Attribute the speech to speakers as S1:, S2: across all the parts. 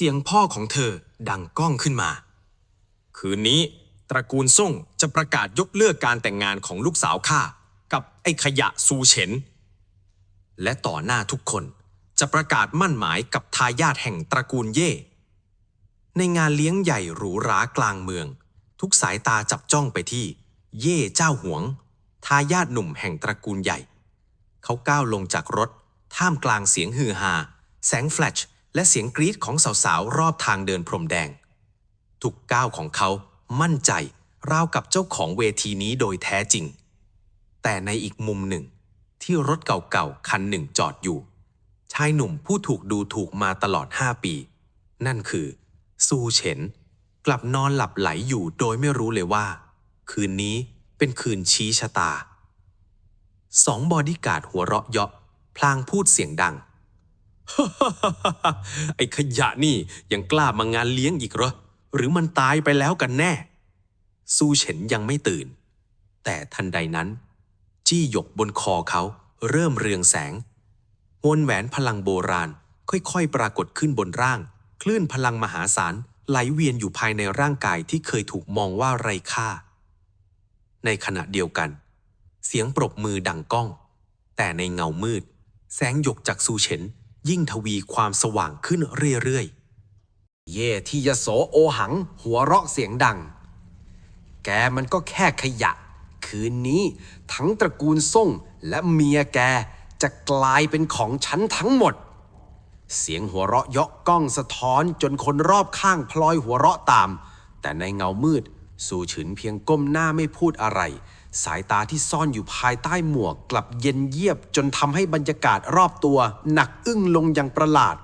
S1: เสียงพ่อของเธอดังก้องขึ้นมา คืนนี้ตระกูลซ่งจะประกาศยกเลิกการแต่งงานของลูกสาวข้ากับไอ้ขยะซูเฉินและต่อหน้าทุกคนจะประกาศมั่นหมายกับทายาทแห่งตระกูลเย่ ในงานเลี้ยงใหญ่หรูหรากลางเมือง ทุกสายตาจับจ้องไปที่ เย่เจ้าหวง ทายาทหนุ่มแห่งตระกูลใหญ่ เขาก้าวลงจากรถ ท่ามกลางเสียงฮือฮาแสงแฟลช และเสียงกรี๊ดของสาวๆ รอบทางเดินพรมแดง ทุกก้าวของเขามั่นใจ ราวกับเจ้าของเวทีนี้โดยแท้จริง แต่ในอีกมุมหนึ่ง ที่รถเก่าๆ คันหนึ่งจอดอยู่ ชายหนุ่มผู้ถูกดูถูกมาตลอด 5 ปี นั่นคือ ซูเฉินกลับนอนหลับไหลอยู่โดยไม่รู้เลยว่า คืนนี้เป็นคืนชี้ชะตาสองบอดี้การ์ดหัวเราะเยาะพลางพูดเสียงดัง ไอ้ขยะนี่ยังกล้ามางานเลี้ยงอีกเหรอ หรือมันตายไปแล้วกันแน่ ซูเฉินยังไม่ตื่น แต่ทันใดนั้น จี้หยกบนคอเขาเริ่มเรืองแสงวงแหวนพลังโบราณค่อยๆ ปรากฏขึ้นบนร่าง คลื่นพลังมหาศาลไหลเวียนอยู่ภายในร่างกายที่เคยถูกมองว่าไร้ค่า ในขณะเดียวกัน เสียงปรบมือดังก้อง แต่ในเงามืด แสงหยกจากซูเฉิน ยิ่งทวีความสว่างขึ้นเรื่อยๆ
S2: เย่ที่ยโสโอหัง หัวเราะเสียงดัง แกมันก็แค่ขยะ คืนนี้ทั้งตระกูลส่งและเมียแกจะกลายเป็นของฉันทั้งหมด เสียงหัวเราะเยาะก้องสะท้อนจนคนรอบข้างพลอยหัวเราะตาม แต่ในเงามืด สู่ฉืนเพียงก้มหน้าไม่พูดอะไร สายตาที่ซ่อนอยู่ภายใต้หมวกกลับเย็นเยียบจนทำให้บรรยากาศรอบตัว หนักอึ้งลงอย่างประหลาด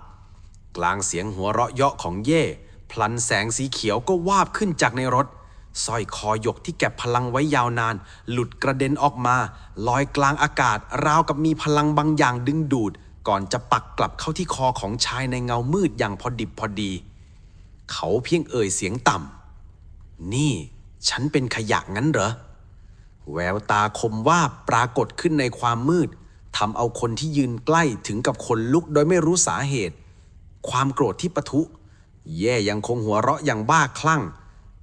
S2: กลางเสียงหัวเราะเยาะของเย่ พลันแสงสีเขียวก็วาบขึ้นจากในรถสร้อยคอหยกที่เก็บพลังไว้ยาวนาน หลุดกระเด็นออกมา ลอยกลางอากาศ ราวกับมีพลังบางอย่างดึงดูด ก่อนจะปักกลับเข้าที่คอของชายในเงามืดอย่างพอดิบพอดี เขาเพียงเอ่ยเสียงต่ำ นี่ฉันเป็นขยะงั้นเหรอ แววตาคมว่าปรากฏขึ้นในความมืดทำเอาคนที่ยืนใกล้ถึงกับคนลุกโดยไม่รู้สาเหตุ ความโกรธที่ปะทุ แย่ยังคงหัวเราะอย่างบ้าคลั่ง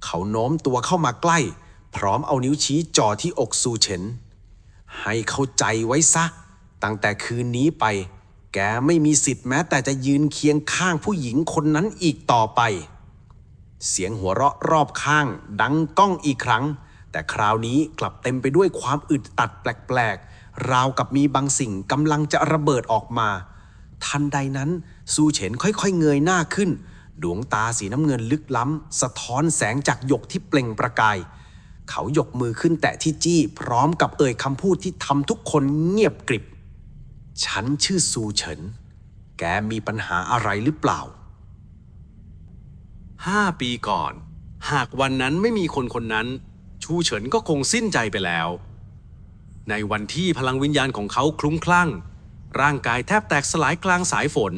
S2: เขาโน้มตัวเข้ามาใกล้ พร้อมเอานิ้วชี้จ่อที่อกซูเฉินให้เข้าใจไว้ซะ ตั้งแต่คืนนี้ไป แกไม่มีสิทธิ์แม้แต่จะยืนเคียงข้างผู้หญิงคนนั้นอีกต่อไป เสียงหัวเราะรอบข้าง ดังก้องอีกครั้ง แต่คราวนี้กลับเต็มไปด้วยความอึดตัดแปลกๆ ราวกับมีบางสิ่งกำลังจะระเบิดออกมา ทันใดนั้นซูเฉินค่อยๆ เงยหน้าขึ้น ดวงตาสีน้ำเงินลึกล้ำ สะท้อนแสงจากหยกที่เปล่งประกาย เขายกมือขึ้นแตะที่จี้ พร้อมกับเอ่ยคำพูดที่ทำทุกคนเงียบกริบ ฉันชื่อซูเฉิน แกมีปัญหาอะไรหรือเปล่า
S1: ห้าปีก่อน หากวันนั้นไม่มีคนคนนั้น ชูเฉินก็คงสิ้นใจไปแล้ว ในวันที่พลังวิญญาณของเขาคลุ้มคลั่ง ร่างกายแทบแตกสลายกลางสายฝน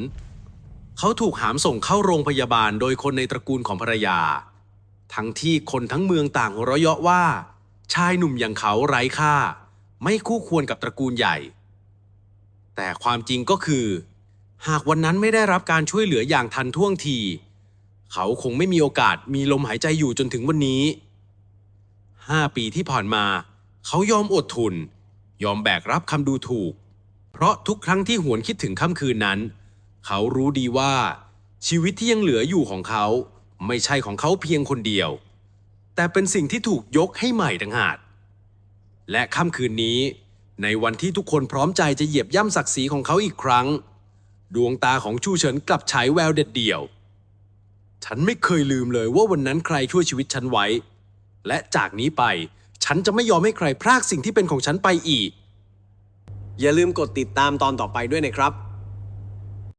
S1: เขาถูกหามส่งเข้าโรงพยาบาลโดยคนในตระกูลของภรรยา ทั้งที่คนทั้งเมืองต่างหัวเราะเยาะว่า ชายหนุ่มอย่างเขาไร้ค่า ไม่คู่ควรกับตระกูลใหญ่ แต่ความจริงก็คือ หากวันนั้นไม่ได้รับการช่วยเหลืออย่างทันท่วงที เขาคงไม่มีโอกาสมีลมหายใจอยู่จนถึงวันนี้ห้าปีที่ผ่านมา เขายอมอดทนยอมแบกรับคำดูถูก เพราะทุกครั้งที่หวนคิดถึงค่ำคืนนั้น เขารู้ดีว่า ชีวิตที่ยังเหลืออยู่ของเขา ไม่ใช่ของเขาเพียงคนเดียว แต่เป็นสิ่งที่ถูกยกให้ใหม่ต่างหากและค่ำคืนนี้ ในวันที่ทุกคนพร้อมใจจะเหยียบย่ำศักดิ์ศรีของเขาอีกครั้ง ดวงตาของชูเฉินกลับฉายแววเด็ดเดี่ยว ฉันไม่เคยลืมเลยว่าวันนั้นใครช่วยชีวิตฉันไว้ และจากนี้ไป ฉันจะไม่ยอมให้ใครพรากสิ่งที่เป็นของฉันไปอีก
S3: อย่าลืมกดติดตามตอนต่อไปด้วยนะครับ